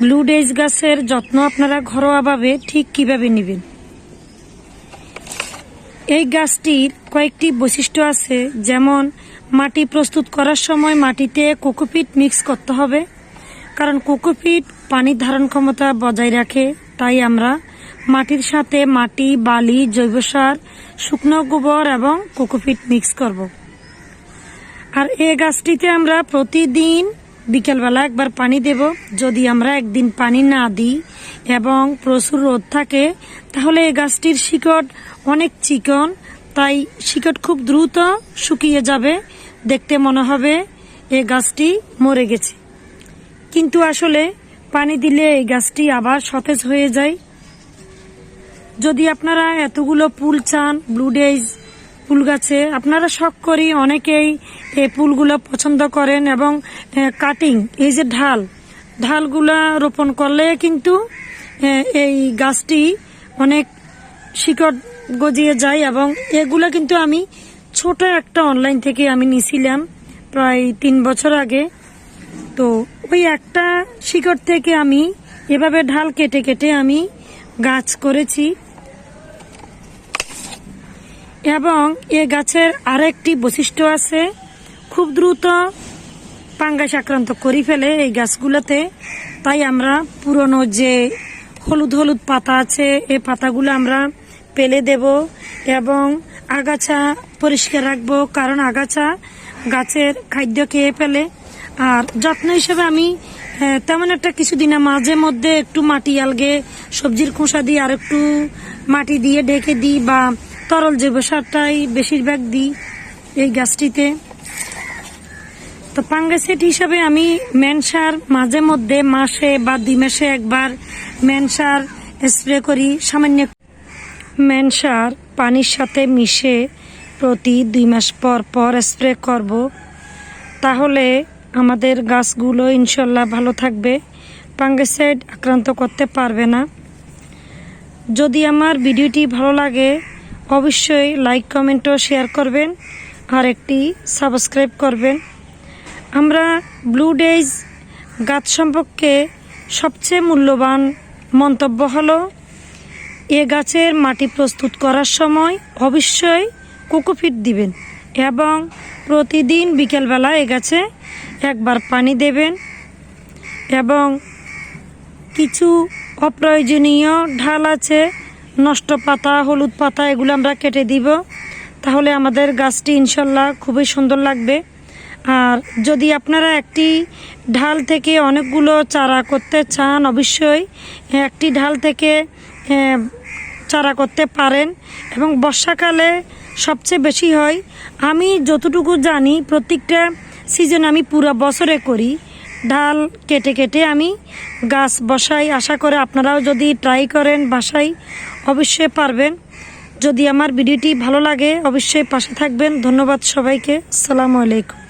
Blue days গাছের যত্ন আপনারা ঘরোয়াভাবে ঠিক কীভাবে নেবেন এই গাছটির কয়েকটি বৈশিষ্ট্য আছে, যেমন মাটি প্রস্তুত করার সময় মাটিতে কোকোপিট মিক্স করতে হবে, কারণ কোকোপিট পানির ধারণ ক্ষমতা বজায় রাখে, তাই আমরা মাটির সাথে মাটি, বালি, জৈব সার, শুকনো গোবর এবং কোকোপিট মিক্স করব। আর এই গাছটিতে আমরা প্রতিদিন বিকেলবেলা একবার পানি দেব। যদি আমরা একদিন পানি না দিই এবং প্রচুর রোদ থাকে, তাহলে এই গাছটির শিকড় অনেক চিকন, তাই শিকড় খুব দ্রুত শুকিয়ে যাবে। দেখতে মনে হবে এই গাছটি মরে গেছে। কিন্তু আসলে পানি দিলে এই গাছটি আবার সতেজ হয়ে যায়। যদি আপনারা এতগুলো পুল চান, ব্লু ডেজ ফুল গাছে। আপনারা শখ করি অনেকেই এই ফুলগুলো পছন্দ করেন এবং কাটিং এই যে ঢাল, ঢালগুলা রোপণ করলে কিন্তু এই গাছটি অনেক শিকড় গজিয়ে যায় এবং এগুলা কিন্তু আমি ছোট একটা অনলাইন থেকে আমি নিছিলাম প্রায় তিন বছর আগে। তো ওই একটা শিকড় থেকে আমি এভাবে ঢাল কেটে কেটে আমি গাছ করেছি। এবং এ গাছের আরেকটি বৈশিষ্ট্য আছে, খুব দ্রুত পাঙ্গাস আক্রান্ত করে ফেলে এই গাছগুলোতে। তাই আমরা পুরনো যে হলুদ হলুদ পাতা আছে এই পাতাগুলো আমরা পেলে দেব এবং আগাছা পরিষ্কার রাখব। কারণ আগাছা গাছের খাদ্য খেয়ে ফেলে। আর যত্ন হিসেবে আমি তেমন একটা কিছুদিনে মাঝে মধ্যে একটু মাটি, আলগে সবজির খোসা দিয়ে আর একটু মাটি দিয়ে ঢেকে দিই বা তরল জৈব সারটাই বেশিরভাগ দিই এই গাছটিতে। তো পাঙ্গাসেট হিসাবে আমি ম্যান সার মাঝে মধ্যে মাসে বা দুই মাসে একবার ম্যান সার স্প্রে করি, সামান্য ম্যানসার পানির সাথে মিশে প্রতি দুই মাস পর পর স্প্রে করব। তাহলে আমাদের গাছগুলো ইনশাল্লাহ ভালো থাকবে পাঙ্গাসাইড আক্রান্ত করতে পারবে না। যদি আমার ভিডিওটি ভালো লাগে অবশ্যই লাইক কমেন্ট ও শেয়ার করবেন আর একটি সাবস্ক্রাইব করবেন। আমরা ব্লু ডেজ গাছ সম্পর্কে সবচেয়ে মূল্যবান মন্তব্য হলো, এ গাছের মাটি প্রস্তুত করার সময় অবশ্যই কোকোফিট দিবেন এবং প্রতিদিন বিকেলবেলা এ গাছে একবার পানি দেবেন এবং কিছু অপ্রয়োজনীয় ঢাল আছে নষ্ট পাতা, হলুদ পাতা, এগুলো আমরা কেটে দিব। তাহলে আমাদের গাছটি ইনশাল্লাহ খুবই সুন্দর লাগবে। আর যদি আপনারা একটি ঢাল থেকে অনেকগুলো চারা করতে চান, অবশ্যই একটি ঢাল থেকে চারা করতে পারেন এবং বর্ষাকালে সবচেয়ে বেশি হয়। আমি যতটুকু জানি, প্রত্যেকটা সিজন আমি পুরো বছরে করি। ডাল কেটে কেটে আমি গাছ বসাই। আশা করে আপনারাও যদি ট্রাই করেন বাসাই অবশ্যই পারবেন। যদি আমার ভিডিওটি ভালো লাগে, অবশ্যই পাশে থাকবেন। ধন্যবাদ সবাইকে। আসসালামু আলাইকুম।